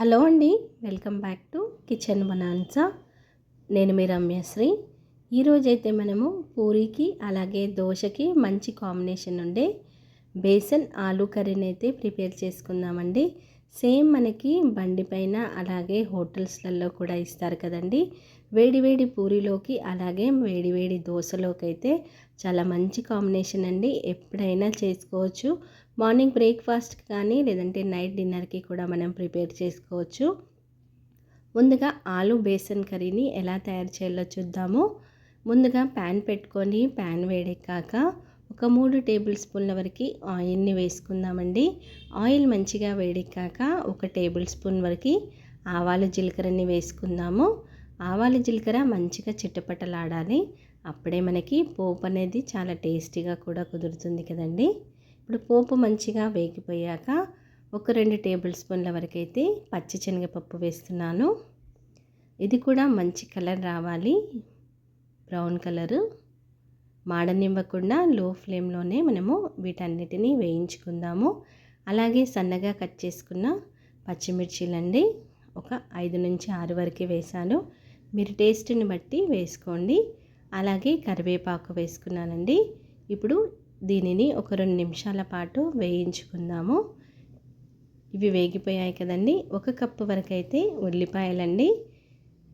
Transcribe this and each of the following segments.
Hello అండి welcome back to kitchen బనాన్సా. నేను మీ రమ్యశ్రీ. ఈరోజైతే మనము పూరీకి అలాగే దోశకి మంచి కాంబినేషన్ ఉండే బేసన్ ఆలూ కర్రీని అయితే ప్రిపేర్ చేసుకుందామండి. సేమ్ మనకి బండి పైన అలాగే హోటల్స్లలో కూడా ఇస్తారు కదండి. వేడివేడి పూరిలోకి అలాగే వేడివేడి దోశలోకి అయితే చాలా మంచి కాంబినేషన్ అండి. ఎప్పుడైనా చేసుకోవచ్చు. మార్నింగ్ బ్రేక్ఫాస్ట్కి కానీ లేదంటే నైట్ డిన్నర్కి కూడా మనం ప్రిపేర్ చేసుకోవచ్చు. ముందుగా ఆలు బేసన్ కర్రీని ఎలా తయారు చేయాలో చూద్దాము. ముందుగా ప్యాన్ పెట్టుకొని ప్యాన్ వేడెక్కాక ఒక మూడు టేబుల్ స్పూన్ల వరకు ఆయిల్ని వేసుకుందామండి. ఆయిల్ మంచిగా వేడెక్కాక ఒక టేబుల్ స్పూన్ వరకు ఆవాలు జీలకర్రని వేసుకుందాము. ఆవాలు జీలకర్ర మంచిగా చిట్టపట్టలాడాలి అప్పుడే మనకి పోపు అనేది చాలా టేస్టీగా కూడా కుదురుతుంది కదండి. ఇప్పుడు పోపు మంచిగా వేగిపోయాక ఒక రెండు టేబుల్ స్పూన్ల వరకు అయితే పచ్చి శనగపప్పు వేస్తున్నాను. ఇది కూడా మంచి కలర్ రావాలి. Brown colour. మాడనివ్వకుండా లో ఫ్లేమ్లోనే మనము వీటన్నిటిని వేయించుకుందాము. అలాగే సన్నగా కట్ చేసుకున్న పచ్చిమిర్చిలండి ఒక ఐదు నుంచి ఆరు వరకు వేసాను మీరు టేస్ట్ని బట్టి వేసుకోండి. అలాగే కరివేపాకు వేసుకున్నానండి. ఇప్పుడు దీనిని ఒక రెండు నిమిషాల పాటు వేయించుకుందాము. ఇవి వేగిపోయాయి కదండి. ఒక కప్పు వరకు అయితే ఉల్లిపాయలండి.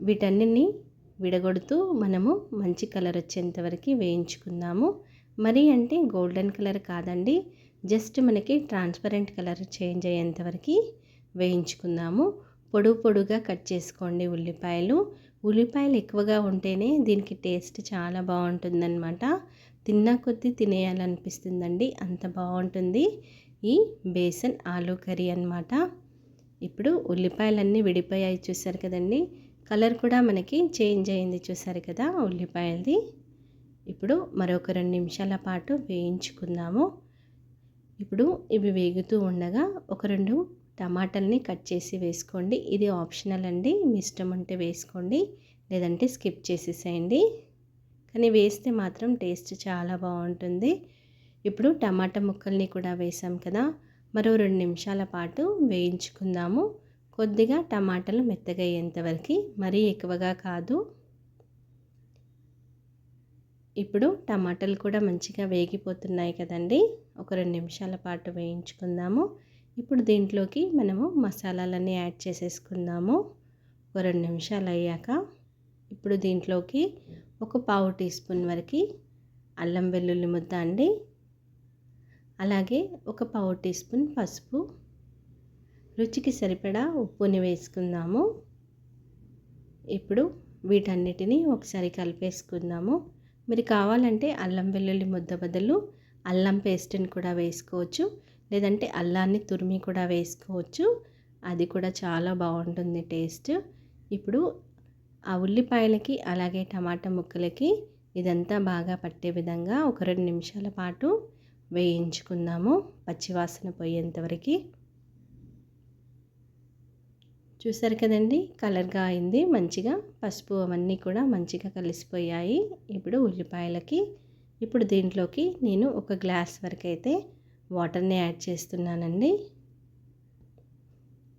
వీటన్నిటిని విడగొడుతూ మనము మంచి కలర్ వచ్చేంత వరకు వేయించుకుందాము. మరి అంటే గోల్డెన్ కలర్ కాదండి. జస్ట్ మనకి ట్రాన్స్పరెంట్ కలర్ చేంజ్ అయ్యేంత వరకు వేయించుకుందాము. పొడుగు పొడుగా కట్ చేసుకోండి ఉల్లిపాయలు. ఉల్లిపాయలు ఎక్కువగా ఉంటేనే దీనికి టేస్ట్ చాలా బాగుంటుందన్నమాట. తిన్నా కొద్దీ తినేయాలనిపిస్తుందండి. అంత బాగుంటుంది. ఈ బేసన్ ఆలూ కర్రీ అనమాట ఇప్పుడు ఉల్లిపాయలన్నీ విడిపోయాయి చూసారు కదండి. కలర్ కూడా మనకి చేంజ్ అయింది చూసారు కదా ఉల్లిపాయలది. ఇప్పుడు మరొక రెండు నిమిషాల పాటు వేయించుకుందాము. ఇప్పుడు ఇవి వేగుతూ ఉండగా ఒక రెండు టమాటాలని కట్ చేసి వేసుకోండి. ఇది ఆప్షనల్ అండి. మీ ఇష్టం ఉంటే వేసుకోండి. లేదంటే స్కిప్ చేసేసేయండి. కానీ వేస్తే మాత్రం టేస్ట్ చాలా బాగుంటుంది. ఇప్పుడు టమాటా ముక్కల్ని కూడా వేసాం కదా. మరో రెండు నిమిషాల పాటు వేయించుకుందాము. కొద్దిగా టమాటాలు మెత్తగా అయ్యేంతవరకు మరీ ఎక్కువగా కాదు. ఇప్పుడు టమాటాలు కూడా మంచిగా వేగిపోతున్నాయి కదండి. ఒక రెండు నిమిషాల పాటు వేయించుకుందాము. ఇప్పుడు దీంట్లోకి మనము మసాలాలన్నీ యాడ్ చేసేసుకుందాము. ఒక రెండు నిమిషాలు అయ్యాక ఇప్పుడు దీంట్లోకి ఒక పావు టీ స్పూన్ వరకు అల్లం వెల్లుల్లి ముద్ద అండి. అలాగే ఒక పావు టీ స్పూన్ పసుపు. రుచికి సరిపడా ఉప్పుని వేసుకుందాము. ఇప్పుడు వీటన్నిటిని ఒకసారి కలిపేసుకుందాము. మీరు కావాలంటే అల్లం వెల్లుల్లి ముద్ద బదులు అల్లం పేస్ట్ని కూడా వేసుకోవచ్చు. లేదంటే అల్లాన్ని తురిమి కూడా వేసుకోవచ్చు. అది కూడా చాలా బాగుంటుంది టేస్ట్. ఇప్పుడు ఆ ఉల్లిపాయలకి అలాగే టమాటా ముక్కలకి ఇదంతా బాగా పట్టే విధంగా ఒక రెండు నిమిషాల పాటు వేయించుకుందాము పచ్చివాసన పోయేంతవరకు చూసారు కదండి? కలర్గా అయింది మంచిగా. పసుపు అవన్నీ కూడా మంచిగా కలిసిపోయాయి. ఇప్పుడు ఉల్లిపాయలకి ఇప్పుడు దీంట్లోకి నేను ఒక గ్లాస్ వరకు అయితే వాటర్ని యాడ్ చేస్తున్నానండి.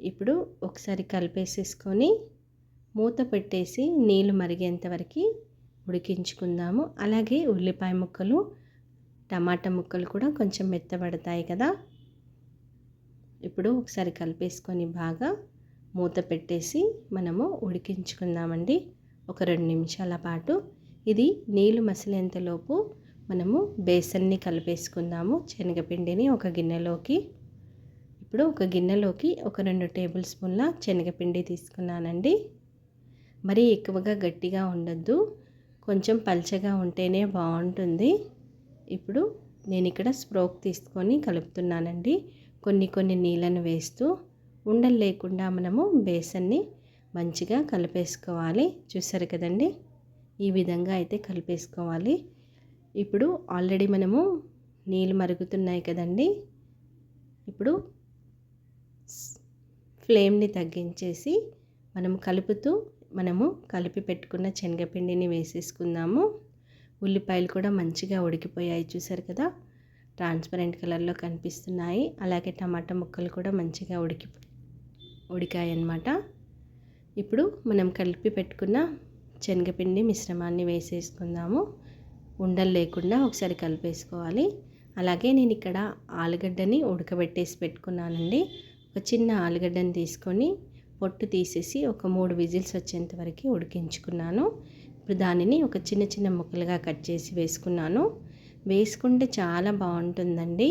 ఇప్పుడు ఒకసారి కలిపేసేసుకొని మూత పెట్టేసి నీళ్ళు మరిగేంత వరకు ఉడికించుకుందాము. అలాగే ఉల్లిపాయ ముక్కలు టమాటా ముక్కలు కూడా కొంచెం మెత్తబడతాయి కదా. ఇప్పుడు ఒకసారి కలిపేసుకొని బాగా మూత పెట్టేసి మనము ఉడికించుకుందామండి. ఒక రెండు నిమిషాల పాటు. ఇది నీళ్ళు మసిలేంతలోపు మనము బేసన్ని కలిపేసుకుందాము. శనగపిండిని ఒక గిన్నెలోకి ఇప్పుడు ఒక గిన్నెలోకి ఒక రెండు టేబుల్ స్పూన్ల శనగపిండి తీసుకున్నానండి. మరీ ఎక్కువగా గట్టిగా ఉండద్దు. కొంచెం పల్చగా ఉంటేనే బాగుంటుంది. ఇప్పుడు నేను ఇక్కడ స్ప్రోక్ తీసుకొని కలుపుతున్నానండి. కొన్ని కొన్ని నీళ్ళను వేస్తూ ఉండలు లేకుండా మనము బేసన్ని మంచిగా కలిపేసుకోవాలి. చూసారు కదండి? ఈ విధంగా అయితే కలిపేసుకోవాలి. ఇప్పుడు ఆల్రెడీ మనము నీళ్ళు మరుగుతున్నాయి కదండి. ఇప్పుడు ఫ్లేమ్ని తగ్గించేసి మనం కలుపుతూ మనము కలిపి పెట్టుకున్న శనగపిండిని వేసేసుకుందాము. ఉల్లిపాయలు కూడా మంచిగా ఉడికిపోయాయి చూసారు కదా. ట్రాన్స్పరెంట్ కలర్లో కనిపిస్తున్నాయి. అలాగే టమాటా ముక్కలు కూడా మంచిగా ఉడికి ఉడికాయి అన్నమాట ఇప్పుడు మనం కలిపి పెట్టుకున్న శనగపిండి మిశ్రమాన్ని వేసేసుకుందాము. ఉండలు లేకుండా ఒకసారి కలిపేసుకోవాలి. అలాగే నేను ఇక్కడ ఆలుగడ్డని ఉడకబెట్టేసి పెట్టుకున్నానండి. ఒక చిన్న ఆలుగడ్డని తీసుకొని పొట్టు తీసేసి ఒక మూడు విజిల్స్ వచ్చేంత వరకు ఉడికించుకున్నాను. ఇప్పుడు దానిని ఒక చిన్న చిన్న ముక్కలుగా కట్ చేసి వేసుకున్నాను. వేసుకుంటే చాలా బాగుంటుందండి.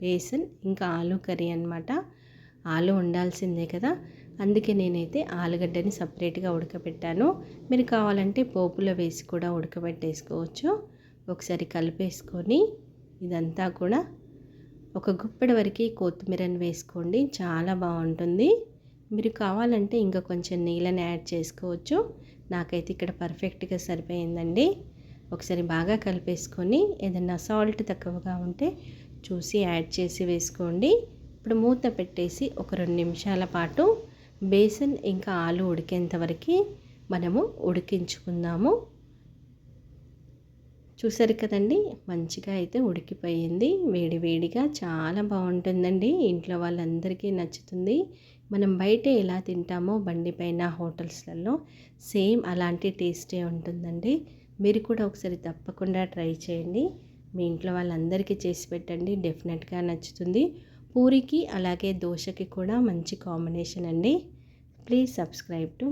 బేసన్ ఇంకా ఆలు కర్రీ అనమాట ఆలు ఉండాల్సిందే కదా. అందుకే నేనైతే ఆలుగడ్డని సపరేట్గా ఉడకబెట్టాను. మీరు కావాలంటే పోపులో వేసి కూడా ఉడకబెట్టేసుకోవచ్చు. ఒకసారి కలిపేసుకొని ఇదంతా కూడా ఒక గుప్పెడి వరకు కొత్తిమీరని వేసుకోండి. చాలా బాగుంటుంది. మీరు కావాలంటే ఇంకా కొంచెం నీళ్ళని యాడ్ చేసుకోవచ్చు. నాకైతే ఇక్కడ పర్ఫెక్ట్గా సరిపోయిందండి. ఒకసారి బాగా కలిపేసుకొని ఏదైనా సాల్ట్ తక్కువగా ఉంటే చూసి యాడ్ చేసి వేసుకోండి. ఇప్పుడు మూత పెట్టేసి ఒక రెండు నిమిషాల పాటు బేసన్ ఇంకా ఆలు ఉడికేంతవరకు మనము ఉడికించుకుందాము. చూసారు కదండి మంచిగా అయితే ఉడికిపోయింది. వేడివేడిగా చాలా బాగుంటుందండి. ఇంట్లో వాళ్ళందరికీ నచ్చుతుంది. మనం బయట ఎలా తింటామో బండి పైన హోటల్స్లలో సేమ్ అలాంటి టేస్టే ఉంటుందండి. మీరు కూడా ఒకసారి తప్పకుండా ట్రై చేయండి. మీ ఇంట్లో వాళ్ళందరికీ చేసి పెట్టండి డెఫినెట్గా నచ్చుతుంది. పూరికి అలాగే దోశకి కూడా మంచి కాంబినేషన్ అండి. Please subscribe to